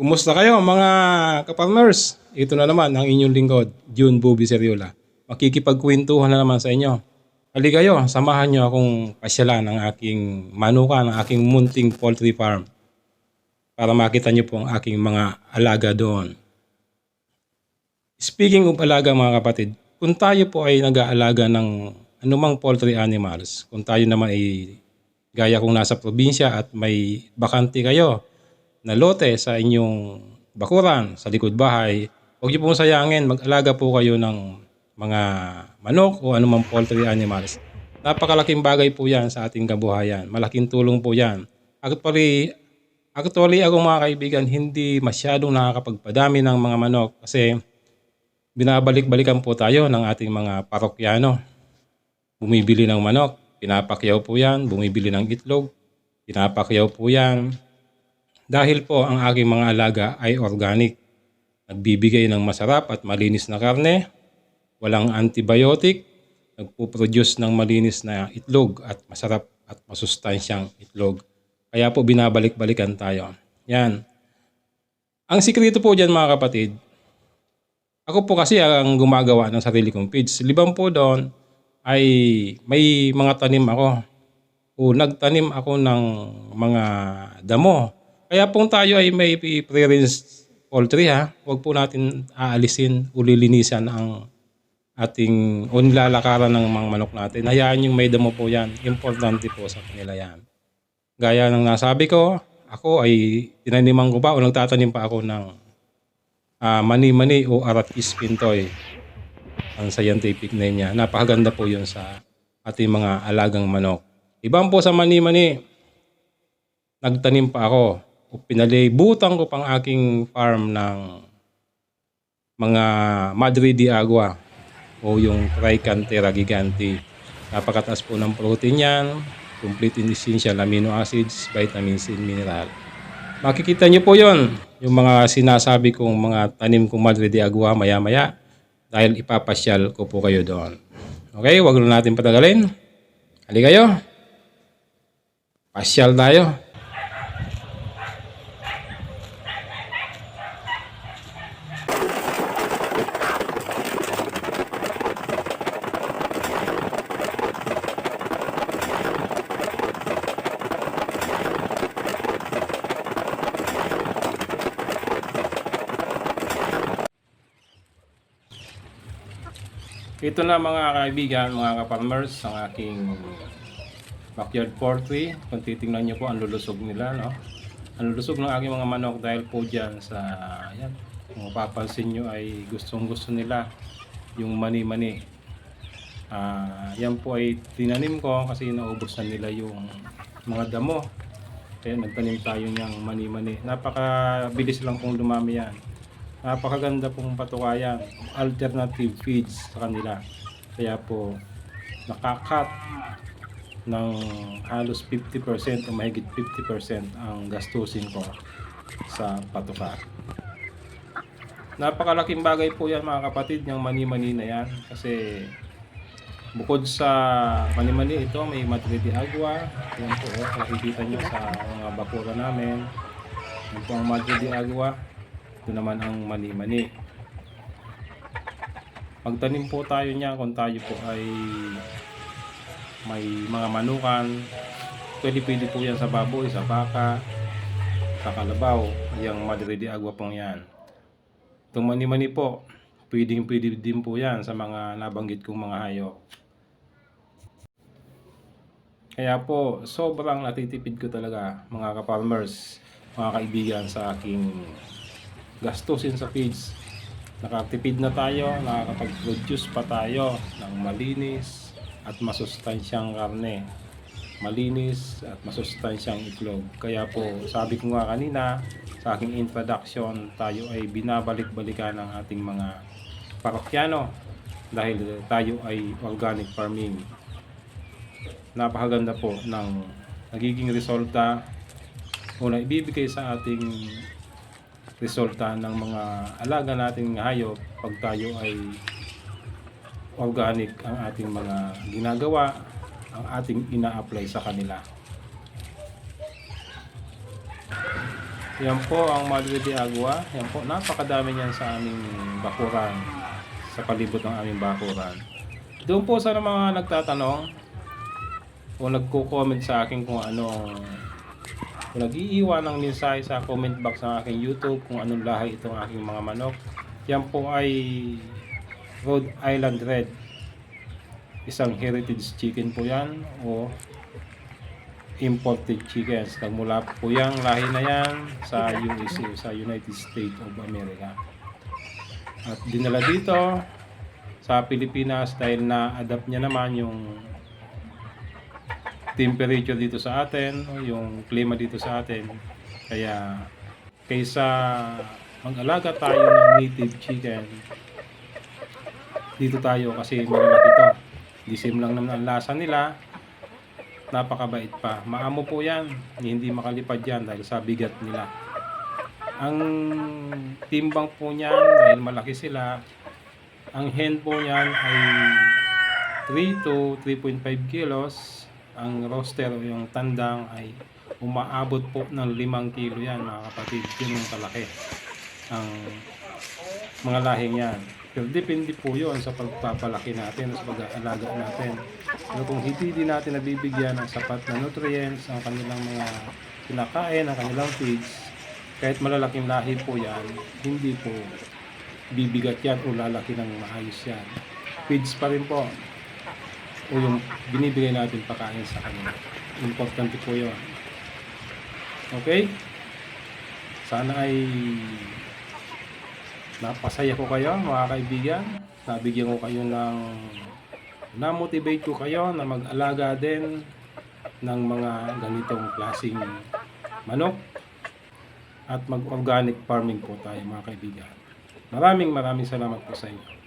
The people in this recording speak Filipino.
Kumusta kayo mga kaparmers? Ito na naman ang inyong lingkod, June Bobby Seriola. Makikipagkwentuhan na naman sa inyo. Hali kayo, samahan nyo akong pasyalan ng aking manuka, ng aking munting poultry farm para makita nyo po ang aking mga alaga doon. Speaking of alaga mga kapatid, kung tayo po ay nag-aalaga ng anumang poultry animals, kung tayo naman ay gaya kung nasa probinsya at may bakante kayo na lote sa inyong bakuran, sa likod bahay, huwag niyo pong sayangin, mag-alaga po kayo ng mga manok o anumang poultry animals. Napakalaking bagay po yan sa ating kabuhayan. Malaking tulong po yan. Actually, actually ako mga kaibigan, hindi masyadong nakakapagpadami ng mga manok kasi binabalik-balikan po tayo ng ating mga parokyano. Bumibili ng manok, pinapakyaw po yan, bumibili ng itlog, pinapakyaw po yan. Dahil po ang aking mga alaga ay organic. Nagbibigay ng masarap at malinis na karne, walang antibiotic, nagpo-produce ng malinis na itlog at masarap at masustansyang itlog. Kaya po binabalik-balikan tayo. Yan. Ang sikreto po dyan mga kapatid, ako po kasi ang gumagawa ng sarili kong feeds. Libang po doon ay may mga tanim ako. O nagtanim ako ng mga damo. Kaya po tayo ay may pre-rinse poultry ha. Huwag po natin aalisin o lilinisan ang ating o nilalakaran ng mga manok natin. Hayaan yung may damo po yan. Importante po sa kanila yan. Gaya ng nasabi ko, ako ay tinaniman ko ba o nagtatanim pa ako ng ah, mani-mani o aratis pintoy. Ang scientific name niya. Napakaganda po yun sa ating mga alagang manok. Ibang po sa mani-mani, nagtanim pa ako. Pinalibutan ko pang aking farm ng mga Madre de Agua o yung Tricantera giganti. Napakataas po ng protein yan, complete in essential amino acids, vitamins and mineral. Makikita niyo po yon yung mga sinasabi kong mga tanim kong Madre de Agua maya-maya dahil ipapasyal ko po kayo doon. Okay, wag na natin patagalin. Hali kayo. Pasyal tayo. Ito na mga kaibigan, mga kaparmers, ang aking backyard poultry. Kung titingnan nyo po, ang lulusog nila, no? Ang lulusog ng aking mga manok dahil po dyan sa, yan, kung mapapansin nyo ay gustong gusto nila yung mani-mani. Ah, yan po ay tinanim ko kasi naubos na nila yung mga damo. Kaya nagtanim tayo niyang mani-mani. Napakabilis lang pong dumami yan. Napakaganda pong patukayan. Alternative feeds sa kanila. Kaya po nakakat ng halos 50% o mahigit 50% ang gastusin ko sa patuka. Napakalaking bagay po yan mga kapatid, yung mani-mani na yan. Kasi bukod sa mani-mani ito, may Madre de Agua. Yan po, oh, makikita nyo sa mga bakura namin. Yan po ang Madre de Agua. Ito naman ang mani-mani. Magtanim po tayo niya kung tayo po ay may mga manukan. Pwede pwede po yan sa baboy, sa baka, sa kalabaw. Yung Madre de Agua pong yan. Itong mani-mani po, pwedeng pwede din po yan sa mga nabanggit kong mga hayop. Kaya po, sobrang natitipid ko talaga mga ka-farmers, mga kaibigan sa aking gastusin sa feeds. Nakatipid na tayo, nakakapag-produce pa tayo ng malinis at masustansyang karne. Malinis at masustansyang itlog. Kaya po, sabi ko nga kanina, sa aking introduction, tayo ay binabalik-balikan ng ating mga parokyano dahil tayo ay organic farming. Napakaganda po ng nagiging resulta o ibibigay sa ating resulta ng mga alaga nating hayop pag tayo ay organic ang ating mga ginagawa, ang ating ina-apply sa kanila. Yan po ang Madre de Agua. Yan po, napakadami niyan sa aming bakuran. Sa palibot ng aming bakuran. Doon po sa mga nagtatanong o nagko-comment sa akin kung ano kung nag-iiwan ng mensahe sa comment box ng aking YouTube kung anong lahi itong aking mga manok. Yan po ay Rhode Island Red. Isang heritage chicken po yan o imported chickens. Nagmula po yung lahi na yan sa USA, sa United States of America. At dinala dito sa Pilipinas dahil na-adapt niya naman yung temperature dito sa atin, yung klima dito sa atin. Kaya kaysa mag-alaga tayo ng native chicken, dito tayo kasi malalaki to. Disim lang naman ang lasa nila. Napakabait pa. Maamo po yan. Hindi makalipad yan dahil sa bigat nila. Ang timbang po niyan dahil malaki sila, ang hen po niyan ay 3 to 3.5 kilos. Ang roster o yung tandang ay umaabot po ng 5 kilo yan mga kapatid. Yun yung kalaki. Ang mga lahing yan. Pero depende po yun sa pagpapalaki natin, sa pag-aalaga natin. Pero kung hindi din natin nabibigyan ng sapat na nutrients, ang kanilang mga kinakain, ang kanilang feeds, kahit malalaking lahi po yan, hindi po bibigat yan o lalaki ng maayos yan. Feeds pa rin po. O yung binibigay natin pakain sa kanila. Importante po yun. Okay? Sana ay napasaya ko kayo mga kaibigan. Nabigyan ko kayo ng na-motivate ko kayo na mag-alaga din ng mga ganitong klaseng manok at mag-organic farming po tayo mga kaibigan. Maraming maraming salamat po sa inyo.